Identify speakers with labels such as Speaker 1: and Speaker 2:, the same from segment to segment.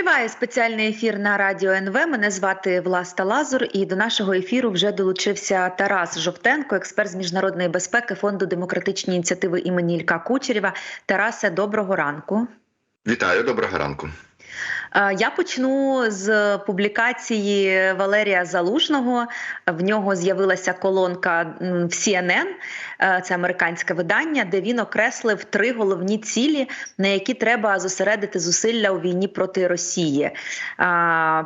Speaker 1: Триває спеціальний ефір на радіо НВ. Мене звати Власта Лазур, і до нашого ефіру вже долучився Тарас Жовтенко, експерт з міжнародної безпеки фонду демократичні ініціативи імені Ілька Кучерєва. Тарасе, доброго ранку.
Speaker 2: Вітаю, доброго ранку.
Speaker 1: Е, Я почну з публікації Валерія Залужного. В нього з'явилася колонка в CNN, е, це американське видання, де він окреслив три головні цілі, на які треба зосередити зусилля у війні проти Росії.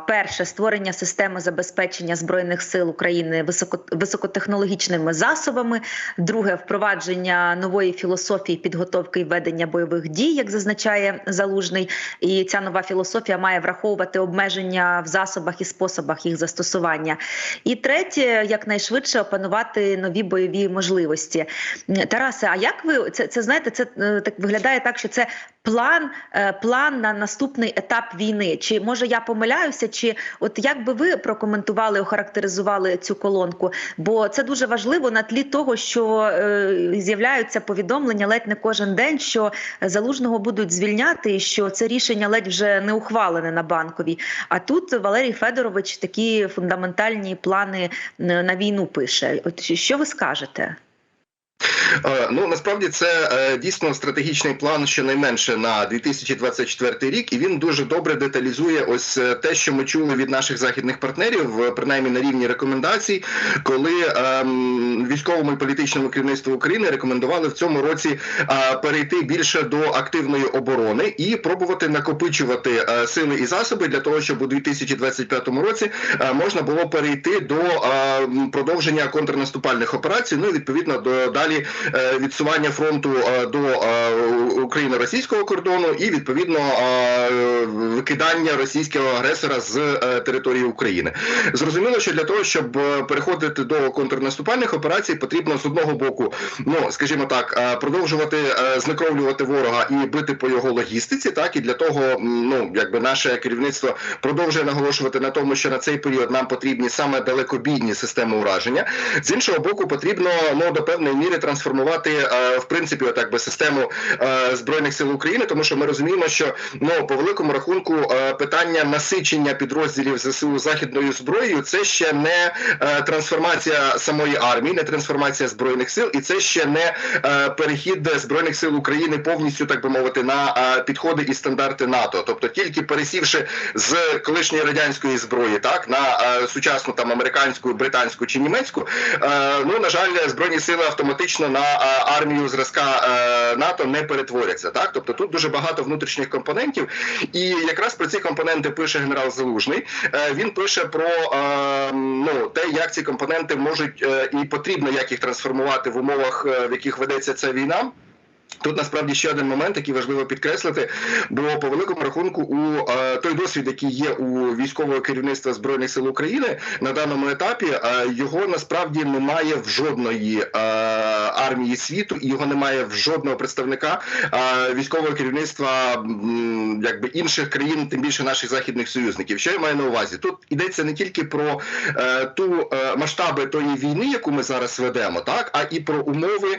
Speaker 1: Перше створення системи забезпечення збройних сил України високо, високотехнологічними засобами. Друге впровадження нової філософії підготовки і ведення бойових дій, як зазначає залужний. І ця нова філософія має враховувати обмеження в засобах і способах їх застосування. І третє, якнайшвидше опанувати нові бойові можливості. Тарасе, а як ви це, це знаєте? Це е, так виглядає так, що це план, е, план на наступний етап війни. Чи може я помиляюся? Чи от як би ви прокоментували, охарактеризували цю колонку? Бо це дуже важливо на тлі того, що е, з'являються повідомлення ледь не кожен день, що залужного будуть звільняти, і що це рішення ледь вже не ухвалене на банковій. А тут Валерій Федорович такі фундаментальні плани е, на війну пише. От що ви скажете?
Speaker 2: Е, Ну насправді це е, дійсно стратегічний план, щонайменше на 2024 рік, і він дуже добре деталізує ось е, те, що ми чули від наших західних партнерів, принаймні на рівні рекомендацій, коли ем, військовому і політичному керівництву України рекомендували в цьому році перейти більше до активної оборони і пробувати накопичувати сили і засоби для того, щоб у 2025 році можна було перейти до е, продовження контрнаступальних операцій. Ну і відповідно до далі е, відсування фронту е, до е, україно-російського кордону і відповідно викидання російського агресора з території України. Зрозуміло, що для того, щоб переходити до контрнаступальних операцій, потрібно з одного боку, ну скажімо так, продовжувати знекровлювати ворога і бити по його логістиці. Так і для того, ну якби наше керівництво продовжує наголошувати на тому, що на цей період нам потрібні саме далекобійні системи ураження. З іншого боку, потрібно ну до певної міри трансформувати е, в принципі отак би систему е, збройних сил України, тому що ми розуміємо, що ну по великому рахунку е, питання насичення підрозділів ЗСУ західною зброєю це ще не трансформація самої армії, не трансформація збройних сил, і це ще не перехід збройних сил України повністю, так би мовити, на підходи і стандарти НАТО, тобто тільки пересівши з колишньої радянської зброї, так на сучасну там американську, британську чи німецьку, ну на жаль, збройні сили автоматично на е, армію зразка е, НАТО не перетворяться. Так, тобто тут дуже багато внутрішніх компонентів, і якраз про ці компоненти пише генерал Залужний. Е, Він пише про ну те, як ці компоненти можуть і потрібно як їх трансформувати в умовах, в яких ведеться ця війна. Тут насправді ще один момент, який важливо підкреслити, бо по великому рахунку, у е, той досвід, який є у військового керівництва збройних сил України на даному етапі, е, його насправді немає в жодної е, армії світу, і його немає в жодного представника військового керівництва якби інших країн, тим більше наших західних союзників. Що я маю на увазі? Тут йдеться не тільки про ту масштаби тої війни, яку ми зараз ведемо, так а і про умови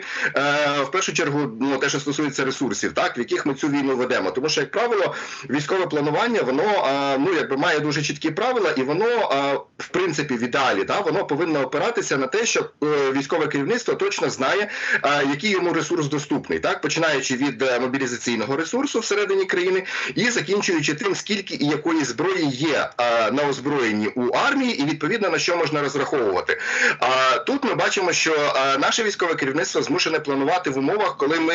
Speaker 2: в першу чергу, ну те, що стосується ресурсів, так в яких ми цю війну ведемо. Тому що, як правило, військове планування воно е, ну якби має дуже чіткі правила, і воно е, в принципі в ідеалі да, воно повинно опиратися на те, що е, військове керівництво точно знає, е, який йому ресурс доступний, так починаючи від е, мобілізаційного ресурсу всередині країни і закінчуючи тим, скільки і якої зброї є на озброєнні у армії, і відповідно на що можна розраховувати. А тут ми бачимо, що наше військове керівництво змушене планувати в умовах, коли ми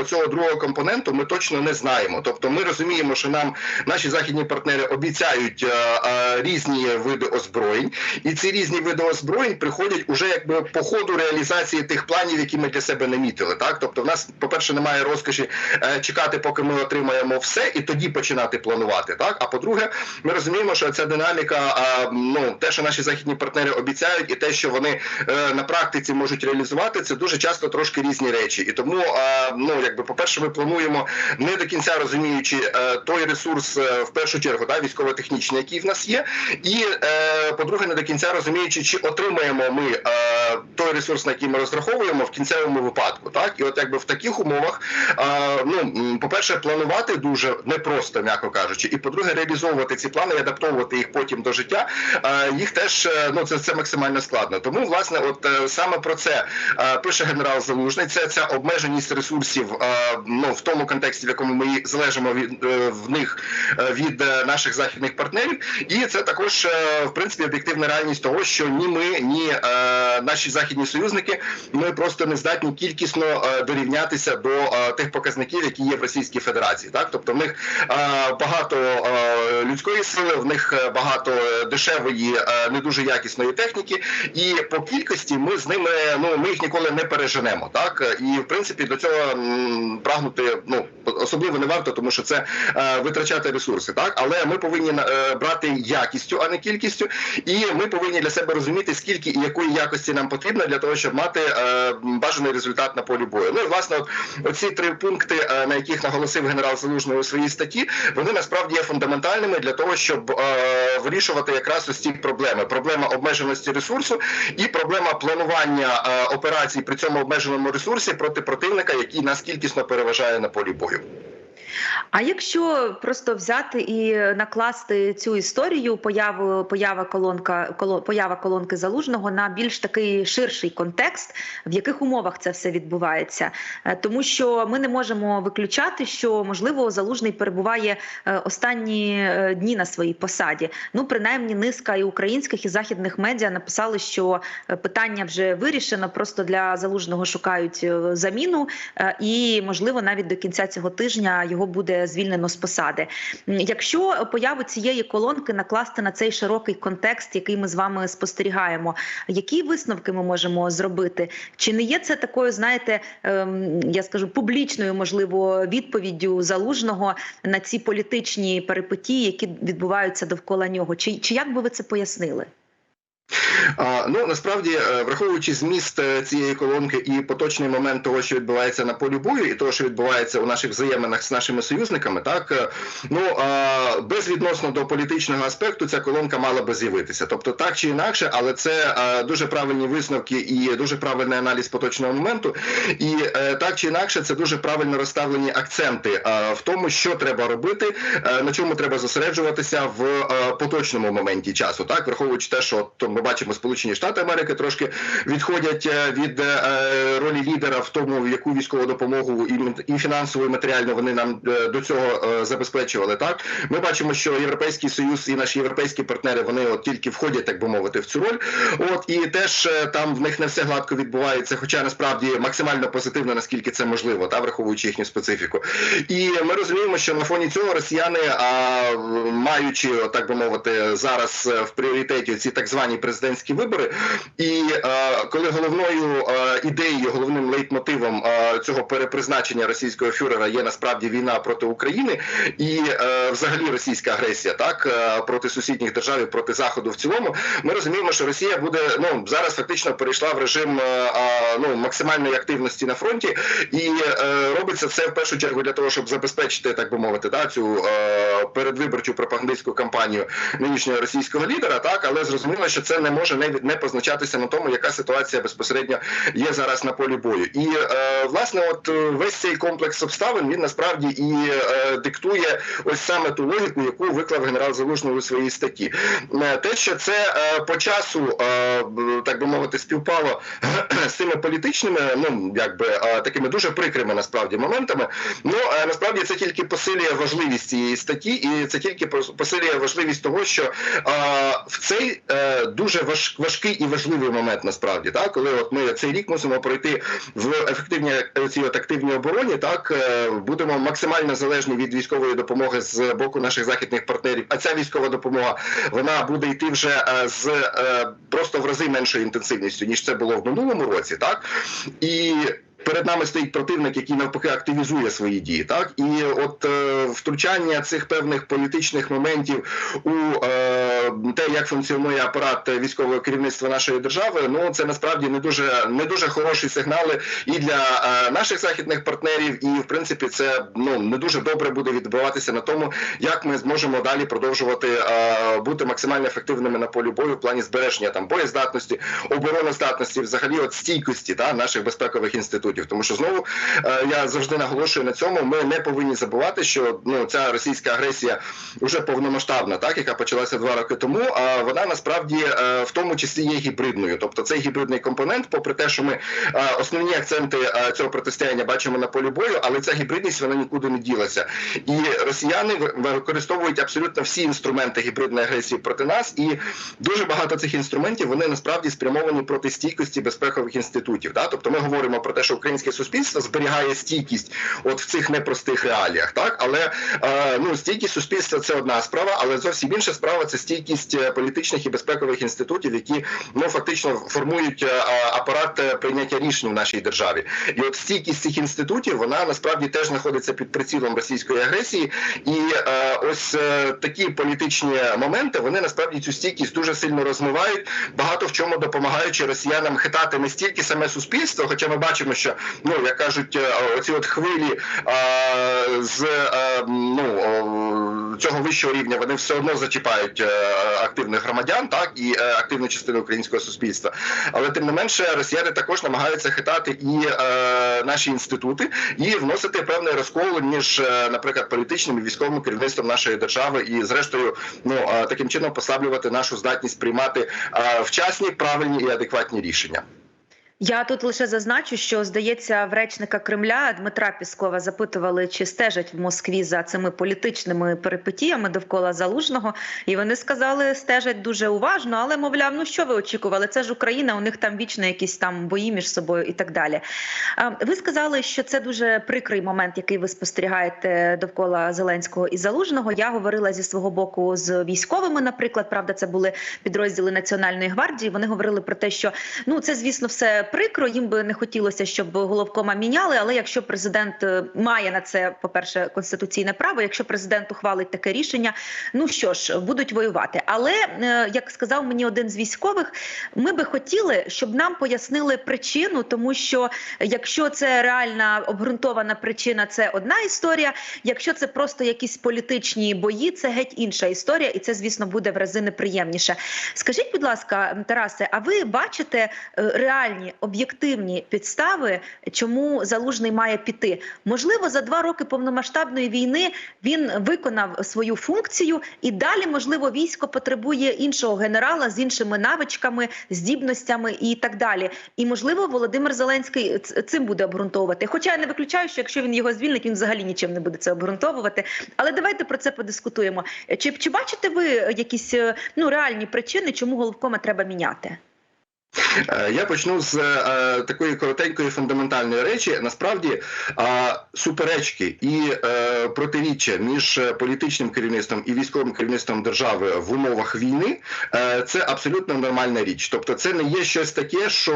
Speaker 2: оцього другого компоненту ми точно не знаємо. Тобто, ми розуміємо, що нам наші західні партнери обіцяють різні види озброєнь, і ці різні види озброєнь приходять уже якби по ходу реалізації тих планів, які ми для себе намітили. Так, тобто, в нас, по перше, немає розкоші е, чекати, поки ми отримаємо все, і тоді починати планувати. Так, а по-друге, ми розуміємо, що ця динаміка, а, ну те, що наші західні партнери обіцяють, і те, що вони е, на практиці можуть реалізувати, це дуже часто трошки різні речі. І тому, а, ну якби, по перше, ми плануємо не до кінця розуміючи е, той ресурс, е, в першу чергу, да, військово-технічний, який в нас є, і е, е, по-друге, не до кінця розуміючи, чи отримаємо ми е, той ресурс, на який ми розраховуємо в кінцевому випадку. Так, і от якби в таких умовах, е, ну по-перше, планувати дуже непросто, м'яко кажучи, і по-друге, реалізовувати ці плани і адаптовувати їх потім до життя. е, Їх теж ну це, це максимально складно. Тому власне, от саме про це пише генерал Залужний. Це ця обмеженість ресурсів, ну в тому контексті, в якому ми залежимо від в них від наших західних партнерів, і це також в принципі об'єктивна реальність того, що ні ми, ні е, наші західні союзники ми просто не здатні кількісно е, дорівнятися до е, тих показників, які є в Російській Федерації. Так, тобто в них е, багато е, людської сили, в них е, багато е, дешевої, е, не дуже якісної техніки, і по кількості ми з ними ну ми їх ніколи не переженемо. Так і в принципі до цього м, прагнути ну особливо не варто, тому що це е, витрачати ресурси. Так, але ми повинні е, брати якістю, а не кількістю, і ми повинні для себе розуміти, скільки і якої якості нам потрібно для того, щоб мати е, бажаний результат на полі бою. Ну і власне, от оці три пункти, е, на яких наголосив генерал Залужний у своїй статті, вони насправді є фундаментальними для того, щоб е, вирішувати якраз ось ці проблеми: проблема обмеженості ресурсу і проблема планування е, операцій при цьому обмеженому ресурсі проти противника, який нас кількісно переважає на полі бою.
Speaker 1: А якщо просто взяти і накласти цю історію появу поява колонка коло, поява колонки залужного на більш такий ширший контекст, в яких умовах це все відбувається, Е, тому що ми не можемо виключати, що можливо залужний перебуває е, останні е, дні на своїй посаді. Ну принаймні, низка і українських і західних медіа написали, що питання вже вирішено. Просто для залужного шукають заміну, і можливо навіть до кінця цього тижня його буде звільнено з посади. Якщо появу цієї колонки накласти на цей широкий контекст, який ми з вами спостерігаємо, які висновки ми можемо зробити? Чи не є це такою, знаєте, ем, я скажу публічною, можливо, відповіддю залужного на ці політичні перипетії, які відбуваються довкола нього? Чи, чи як би ви це пояснили?
Speaker 2: Ну насправді, е, враховуючи зміст е, цієї колонки і поточний момент того, що відбувається на полі бою, і того, що відбувається у наших взаєминах з нашими союзниками, так е, ну безвідносно до політичного аспекту, ця колонка мала би з'явитися. Тобто, так чи інакше, але це дуже правильні висновки і дуже правильний аналіз поточного моменту. І так чи інакше, це дуже правильно розставлені акценти в тому, що треба робити, на чому треба зосереджуватися в поточному моменті часу, так враховуючи те, що то ми бачимо, Сполучені Штати Америки трошки відходять е, від е, ролі лідера в тому, яку військову допомогу і, м- і матеріально вони нам е, до цього е, забезпечували. Так ми бачимо, що європейський союз і наші європейські партнери вони от тільки входять, так би мовити, в цю роль. От і теж е, там в них не все гладко відбувається, хоча насправді максимально позитивно, наскільки це можливо, та враховуючи їхню специфіку. І ми розуміємо, що на фоні цього росіяни, а, маючи так би мовити, зараз е, в пріоритеті ці так звані президентські вибори, і е, коли головною е, ідеєю, головним лейтмотивом е, цього перепризначення російського фюрера є насправді війна проти України і взагалі російська агресія, так проти сусідніх держав і проти заходу в цілому, ми розуміємо, що Росія буде ну зараз фактично перейшла в режим ну максимальної активності на фронті, і робиться це в першу чергу для того, щоб забезпечити, так би мовити, да, цю передвиборчу пропагандистську кампанію нинішнього російського лідера, так але зрозуміло, що це не може не, не позначатися на тому, яка ситуація безпосередньо є зараз на полі бою. І е, власне, от е, весь цей комплекс обставин він насправді і е, диктує ось саме ту логіку, яку виклав генерал Залужний у своїй статті. Е, Те, що це е, по часу, е, так би мовити, співпало з цими політичними, ну якби е, такими дуже прикрими насправді моментами. Ну е, насправді це тільки посилює важливість цієї статті, і це тільки посилює важливість того, що в цей е, дуже важ, важкий і важливий момент, насправді, так, коли от ми цей рік мусимо пройти в ефективній е, цій активній обороні, так е, будемо максимально залежні від військової допомоги з боку наших західних партнерів. А ця військова допомога вона буде йти вже з просто в рази меншою інтенсивністю ніж це було в минулому році, так і. Перед нами стоїть противник, який навпаки активізує свої дії, так? І от е, втручання цих певних політичних моментів у е, те, як функціонує апарат військового керівництва нашої держави, ну це насправді не дуже не дуже хороші сигнали і для е, наших західних партнерів, і в принципі це ну не дуже добре буде відбуватися на тому, як ми зможемо далі продовжувати е, бути максимально ефективними на полі бою в плані збереження там боєздатності, обороноздатності, взагалі от стійкості та наших безпекових інститутів. Тому що знову е, я завжди наголошую на цьому. Ми не повинні забувати, що ну ця російська агресія вже повномасштабна, так яка почалася два роки тому. А вона насправді е, в тому числі є гібридною, тобто цей гібридний компонент, попри те, що ми е, основні акценти е, цього протистояння бачимо на полі бою, але ця гібридність вона нікуди не ділася. І росіяни використовують абсолютно всі інструменти гібридної агресії проти нас, і дуже багато цих інструментів вони насправді спрямовані проти стійкості безпекових інститутів. Да? Тобто ми говоримо про те, що українське суспільство зберігає стійкість от в цих непростих реаліях, так але ну стійкість суспільства це одна справа, але зовсім інша справа це стійкість е, політичних і безпекових інститутів, які ну фактично формують е, апарат е, прийняття рішень в нашій державі. І от стійкість цих інститутів вона насправді теж знаходиться під прицілом російської агресії, і ось такі політичні моменти вони насправді цю стійкість дуже сильно розмивають, багато в чому допомагаючи росіянам хитати не стільки саме суспільство, хоча ми бачимо, що ну як кажуть, оці от хвилі з ну цього вищого рівня вони все одно зачіпають е, активних громадян, так і е, активну частину українського суспільства. Але тим не менше, росіяни також намагаються хитати і е, наші інститути і вносити певний розкол між, наприклад, політичним і військовим керівництвом нашої держави, і зрештою, ну таким чином послаблювати нашу здатність приймати вчасні, правильні і адекватні рішення.
Speaker 1: Я тут лише зазначу, що здається, в речника Кремля Дмитра Піскова запитували, чи стежать в Москві за цими політичними перипетіями довкола залужного, і вони сказали, стежать дуже уважно, але мовляв, ну що ви очікували? Це ж Україна, у них там вічно якісь там бої між собою і так далі. Ви сказали, що це дуже прикрий момент, який ви спостерігаєте довкола Зеленського і Залужного. Я говорила зі свого боку з військовими, наприклад, правда, це були підрозділи Національної гвардії. Вони говорили про те, що ну це звісно все прикро. Їм би не хотілося, щоб головкома міняли. Але якщо президент е, має на це, по перше, конституційне право, якщо президент ухвалить таке рішення, ну що ж, будуть воювати. Але е, як сказав мені один з військових, ми би хотіли, щоб нам пояснили причину, тому що якщо це реальна обґрунтована причина, це одна історія. Якщо це просто якісь політичні бої, це геть інша історія, і це, звісно, буде в рази неприємніше. Скажіть, будь ласка, Тарасе, а ви бачите е, реальні об'єктивні підстави, чому залужний має піти? Можливо, за два роки повномасштабної війни він виконав свою функцію, і далі, можливо, військо потребує іншого генерала з іншими навичками, здібностями і так далі. І можливо, Володимир Зеленський цим буде обґрунтовувати. Хоча я не виключаю, що якщо він його звільнить, він взагалі нічим не буде це обґрунтовувати. Але давайте про це подискутуємо. Чи, чи бачите ви якісь е, ну реальні причини, чому головкома треба міняти?
Speaker 2: Е, Я почну з е, такої коротенької фундаментальної речі. Насправді е, суперечки і протиріччя між політичним керівництвом і військовим керівництвом держави в умовах війни це абсолютно нормальна річ. Тобто, це не є щось таке, що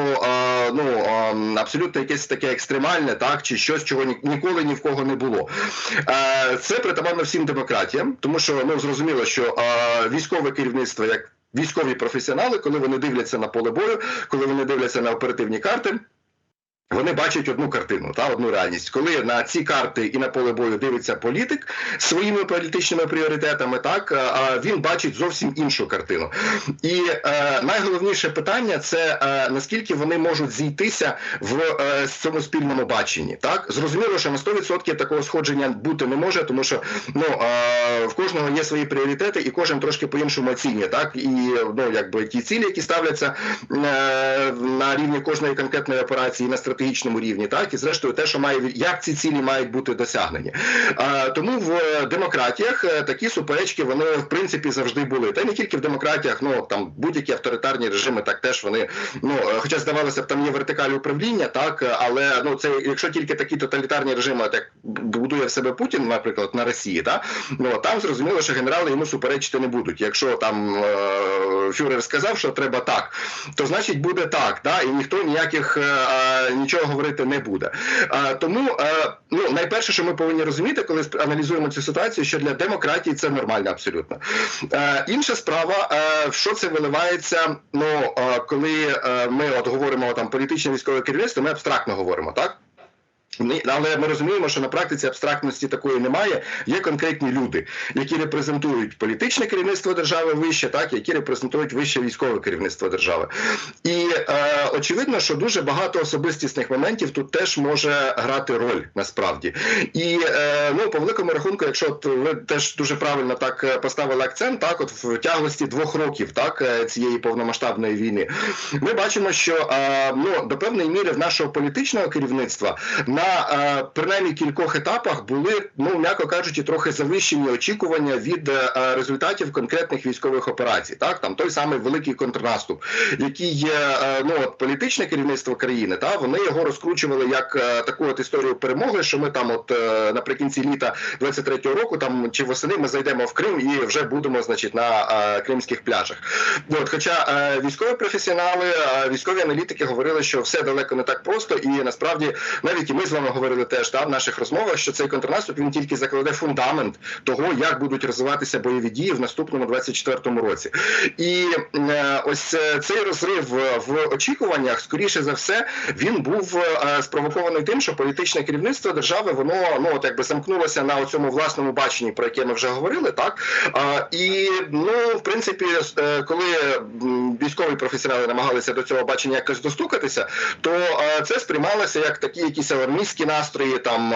Speaker 2: ну е, абсолютно якесь таке екстремальне, так чи щось, чого ні- ніколи ні в кого не було. Це притаманно всім демократіям, тому що ну зрозуміло, що військове керівництво як військові професіонали, коли вони дивляться на поле бою, коли вони дивляться на оперативні карти. Вони бачать одну картину та одну реальність. Коли на ці карти і на поле бою дивиться політик своїми політичними пріоритетами, так а він бачить зовсім іншу картину. І е, найголовніше питання це е, наскільки вони можуть зійтися в е, цьому спільному баченні. Так зрозуміло, що на 100% такого сходження бути не може, тому що ну е, в кожного є свої пріоритети, і кожен трошки по-іншому оцінює. Так і ну якби ті цілі, які ставляться е, на рівні кожної конкретної операції на стратегічному рівні, так і зрештою те, що має як ці цілі мають бути досягнені. Е, тому в е, демократіях е, такі суперечки вони в принципі завжди були. Та не тільки в демократіях, ну там будь-які авторитарні режими, так теж вони ну е, хоча здавалося б, там є вертикаль управління, так але ну це якщо тільки такі тоталітарні режими, як будує в себе Путін, наприклад, на Росії, так ну там зрозуміло, що генерали йому суперечити не будуть. Якщо там фюрер сказав, що треба так, то значить буде так, да, і ніхто ніяких нічого говорити не буде. Тому ну найперше, що ми повинні розуміти, коли аналізуємо цю ситуацію, що для демократії це нормально абсолютно. Інша справа, в що це виливається. Ну коли ми от говоримо там політичне військове керівництво, ми абстрактно говоримо, так. Ні, але ми розуміємо, що на практиці абстрактності такої немає. Є конкретні люди, які репрезентують політичне керівництво держави вище, так які репрезентують вище військове керівництво держави. І е, очевидно, що дуже багато особистісних моментів тут теж може грати роль насправді. І е, ну по великому рахунку, якщо от ви теж дуже правильно так е, поставили акцент, так от в тяглості двох років, так е, цієї повномасштабної війни, ми бачимо, що е, ну до певної міри в нашого політичного керівництва е, принаймні кількох етапах були, ну м'яко кажучи, трохи завищені очікування від е, результатів конкретних військових операцій. Так, там той самий великий контрнаступ, який є е, ну от політичне керівництво країни, та вони його розкручували як таку от історію перемоги, що ми там, от наприкінці літа 23-го року, там чи восени ми зайдемо в Крим і вже будемо, значить, на кримських пляжах. От, хоча військові професіонали, військові аналітики говорили, що все далеко не так просто, і насправді навіть і ми з вами говорили теж та в наших розмовах, що цей контрнаступ він тільки закладе фундамент того, як будуть розвиватися бойові дії в наступному 24-му році. І е, ось е, цей розрив в очікуваннях, скоріше за все, він був е, спровокований тим, що політичне керівництво держави воно ну от якби замкнулося на цьому власному баченні, про яке ми вже говорили, так а, і ну в принципі, е, коли військові професіонали намагалися до цього бачення якось достукатися, то е, це сприймалося як такі якісь алармістські настрої, там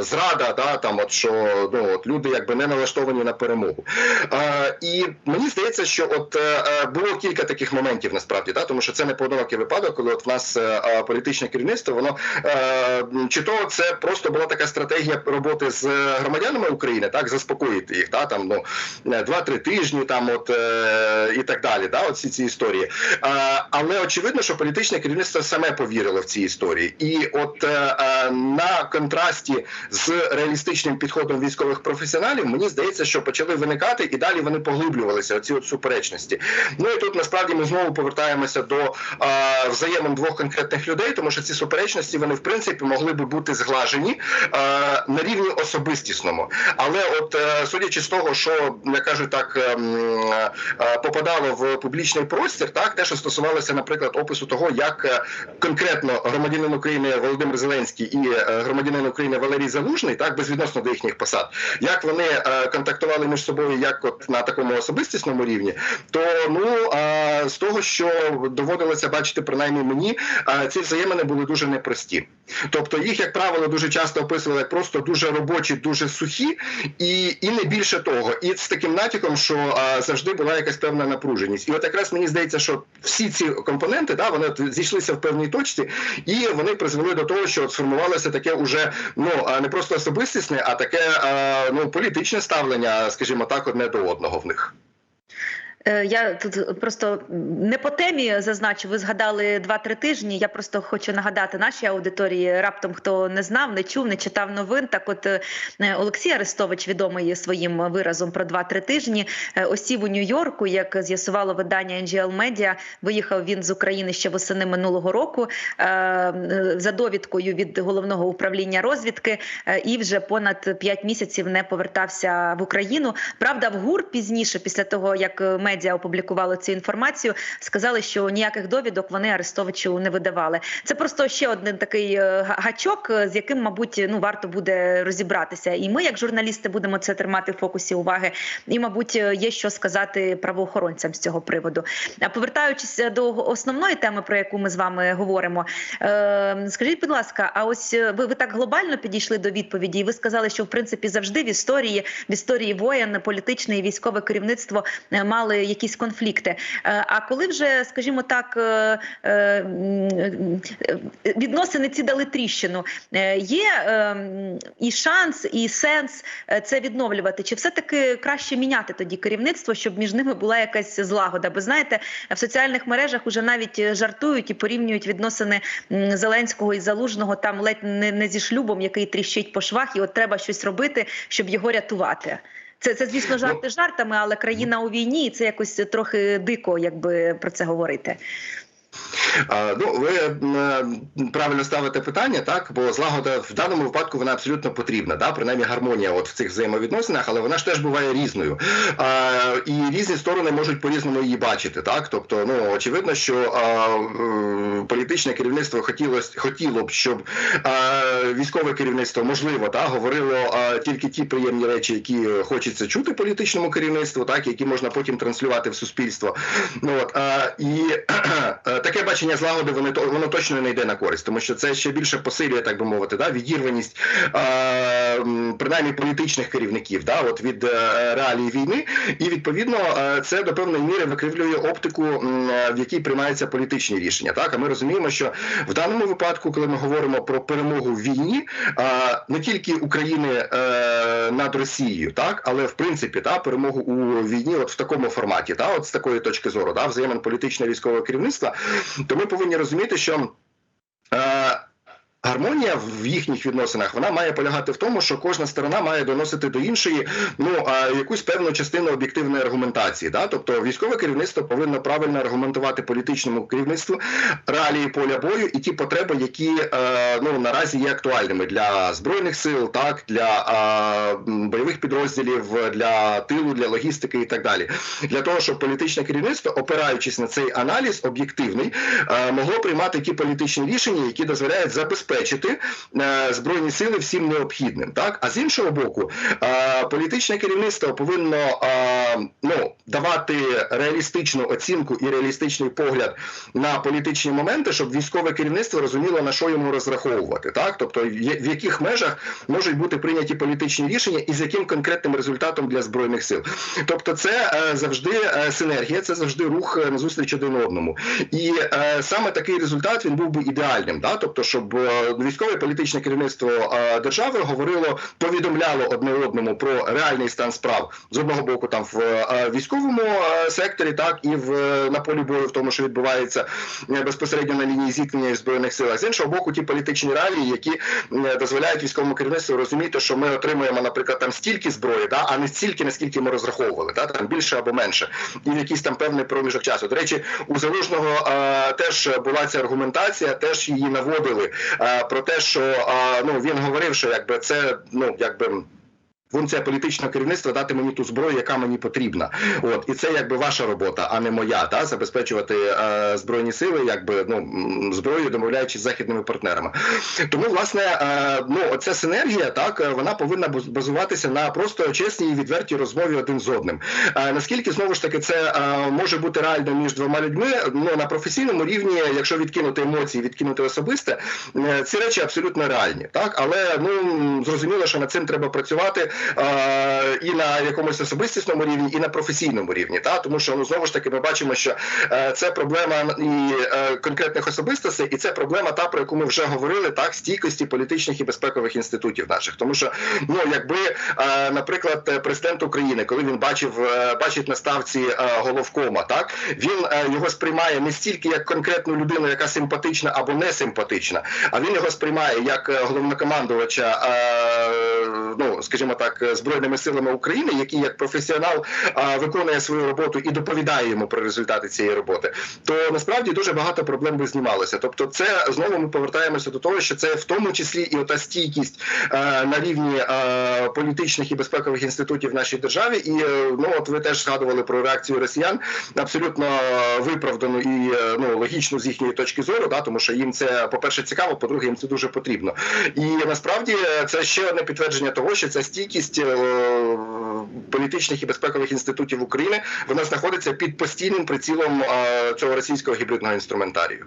Speaker 2: зрада, да, там от що ну от люди якби не налаштовані на перемогу. Е, І мені здається, що от е, е, було кілька таких моментів насправді, да, тому що це не поодинокий випадок, коли от в нас політичне керівництво, воно е, чи то це просто була така стратегія роботи з громадянами України, так заспокоїти їх, да, там ну два-три тижні, там от і так далі. Да, от всі ці історії. Е, але очевидно, що політичне керівництво саме повірило в ці історії, і от е, на контрасті з реалістичним підходом військових професіоналів, мені здається, що почали виникати і далі вони поглиблювалися. Оці от суперечності. Ну і тут насправді ми знову повертаємося до е, взаємин двох конкретних людей, тому що ці суперечності вони в принципі могли би бути зглажені е, на рівні особистісному. Але, от е, судячи з того, що я кажу так, ем, е, попадало в публічний простір, так те, що стосувалося, наприклад, опису того, як е, конкретно громадянин України Володимир Зеленський і е, громадянин України Валерій Залужний, так безвідносно до їхніх посад, як вони е, контактували між собою, як от на такому особистісному рівні, то ну з того, що доводилося бачити, принаймні мені, ці взаємини були дуже непрості. Тобто їх, як правило, дуже часто описували як просто дуже робочі, дуже сухі, і і не більше того. І з таким натяком, що завжди була якась певна напруженість. І от якраз мені здається, що всі ці компоненти да, вони зійшлися в певній точці, і вони призвели до того, що от сформувалося таке уже ну а, не просто особистісне, а таке ну політичне ставлення, скажімо так, одне до одного в них.
Speaker 1: Е, Я тут просто не по темі зазначу. Ви згадали два-три тижні. Я просто хочу нагадати нашій аудиторії. Раптом хто не знав, не чув, не читав новин. Так, от е, Олексій Арестович, відомий своїм виразом про два-три тижні, е, осів у Нью-Йорку. Як з'ясувало видання NGL Media, виїхав він з України ще восени минулого року за довідкою від головного управління розвідки, і вже понад п'ять місяців не повертався в Україну. Правда, в ГУР пізніше, після того як медіа медіа опублікували цю інформацію, сказали, що ніяких довідок вони Арестовичу не видавали. Це просто ще один такий гачок, з яким, мабуть, ну варто буде розібратися. І ми, як журналісти, будемо це тримати в фокусі уваги. І, мабуть, є що сказати правоохоронцям з цього приводу. А повертаючись до основної теми, про яку ми з вами говоримо, скажіть, будь ласка, а ось ви, ви так глобально підійшли до відповіді, і ви сказали, що в принципі завжди в історії в історії воєн політичне і військове керівництво мали якісь конфлікти. А коли вже, скажімо так, відносини ці дали тріщину, є і шанс, і сенс це відновлювати? Чи все-таки краще міняти тоді керівництво, щоб між ними була якась злагода? Бо знаєте, в соціальних мережах уже навіть жартують і порівнюють відносини Зеленського і Залужного там ледь не, не зі шлюбом, який тріщить по швах, і от треба щось робити, щоб його рятувати. Це, це звісно, жарти жартами, але країна у війні, і це якось трохи дико, якби про це говорити.
Speaker 2: Ну, ви правильно ставите питання, так бо злагода в даному випадку вона абсолютно потрібна, да? принаймні гармонія от в цих взаємовідносинах, але вона ж теж буває різною. А, і різні сторони можуть по-різному її бачити. Так, тобто, ну очевидно, що а, е, політичне керівництво хотіло хотіло б, щоб а, військове керівництво можливо та говорило а, тільки ті приємні речі, які хочеться чути політичному керівництву, так які можна потім транслювати в суспільство. Ну от а, і е, таке бачення злагоди воно воно точно не йде на користь, тому що це ще більше посилює, так би мовити, да, відірваність м, принаймні політичних керівників, да, от від е, реалій війни, і відповідно е, це до певної міри викривлює оптику, е, в якій приймаються політичні рішення. Так, а ми розуміємо, що в даному випадку, коли ми говоримо про перемогу в війні, не тільки України е, над Росією, так, але в принципі та перемогу у війні, от в такому форматі, та, от з такої точки зору, да, взаємин політичного військового керівництва, то ми повинні розуміти, що. Гармонія в їхніх відносинах вона має полягати в тому, що кожна сторона має доносити до іншої ну якусь певну частину об'єктивної аргументації. Да? Тобто військове керівництво повинно правильно аргументувати політичному керівництву реалії поля бою і ті потреби, які е, ну наразі є актуальними для збройних сил, так для бойових підрозділів, для тилу, для логістики і так далі. Для того щоб політичне керівництво, опираючись на цей аналіз об'єктивний, е, могло приймати ті політичні рішення, які дозволяють забезпечити е, збройні сили всім необхідним. Так а з іншого боку, е, політичне керівництво повинно е, ну давати реалістичну оцінку і реалістичний погляд на політичні моменти, щоб військове керівництво розуміло на що йому розраховувати, так тобто в яких межах можуть бути прийняті політичні рішення і з яким конкретним результатом для збройних сил. Тобто, це завжди синергія, це завжди рух е, назустріч один одному. І саме такий результат він був би ідеальним, да? тобто, щоб військове політичне керівництво е, держави говорило, повідомляло одне одному про реальний стан справ з одного боку, там в е, військовому е, секторі, так і в на полі бою, в тому, що відбувається безпосередньо на лінії зіткнення в збройних силах. З іншого боку, ті політичні реалії, які дозволяють військовому керівництву розуміти, що ми отримуємо, наприклад, там стільки зброї, да, а не стільки, наскільки ми розраховували, да, там більше або менше, і в якийсь там певний проміжок часу. До речі, у залужного теж була ця аргументація, теж її наводили про те, що ну він говорив, що якби це ну якби. Функція політичного керівництва дати мені ту зброю, яка мені потрібна. От і це якби ваша робота, а не моя, та забезпечувати е, збройні сили, якби ну м, зброєю, домовляючись з західними партнерами. Тому, власне, е, ну оця синергія, так е, вона повинна базуватися на просто чесній і відвертій розмові один з одним. Е, наскільки знову ж таки це е, може бути реально між двома людьми? Ну на професійному рівні, якщо відкинути емоції, відкинути особисте, е, ці речі абсолютно реальні, так але ну зрозуміло, що над цим треба працювати і на якомусь особистісному рівні, і на професійному рівні. Та тому що ну знову ж таки ми бачимо, що е, це проблема і е, конкретних особистостей, і це проблема, та про яку ми вже говорили, так стійкості політичних і безпекових інститутів наших. Тому що ну якби, е, наприклад, е, президент України, коли він бачив, е, бачить на ставці е, головкома, так він е, його сприймає не стільки як конкретну людину, яка симпатична або не симпатична, а він його сприймає як е, головнокомандувача, е, ну скажімо так, збройними силами України, який як професіонал е, виконує свою роботу і доповідає йому про результати цієї роботи, то насправді дуже багато проблем би знімалося. Тобто, це знову ми повертаємося до того, що це в тому числі і ота стійкість е, на рівні е, політичних і безпекових інститутів в нашій державі. І е, ну от ви теж згадували про реакцію росіян, абсолютно виправдану і е, ну логічну з їхньої точки зору, да, тому що їм це по перше цікаво, по-друге, їм це дуже потрібно. І насправді е, це ще одне підтвердження того, що ця стійкість е, політичних і безпекових інститутів України вона знаходиться під постійним прицілом е, цього російського гібридного інструментарію.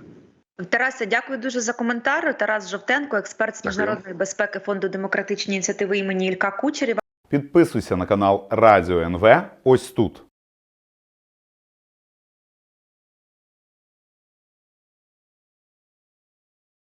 Speaker 1: Тарасе, дякую дуже за коментар. Тарас Жовтенко, експерт з міжнародної безпеки фонду демократичні ініціативи імені Ілька Кучерєва.
Speaker 3: Підписуйся на канал Радіо НВ ось тут.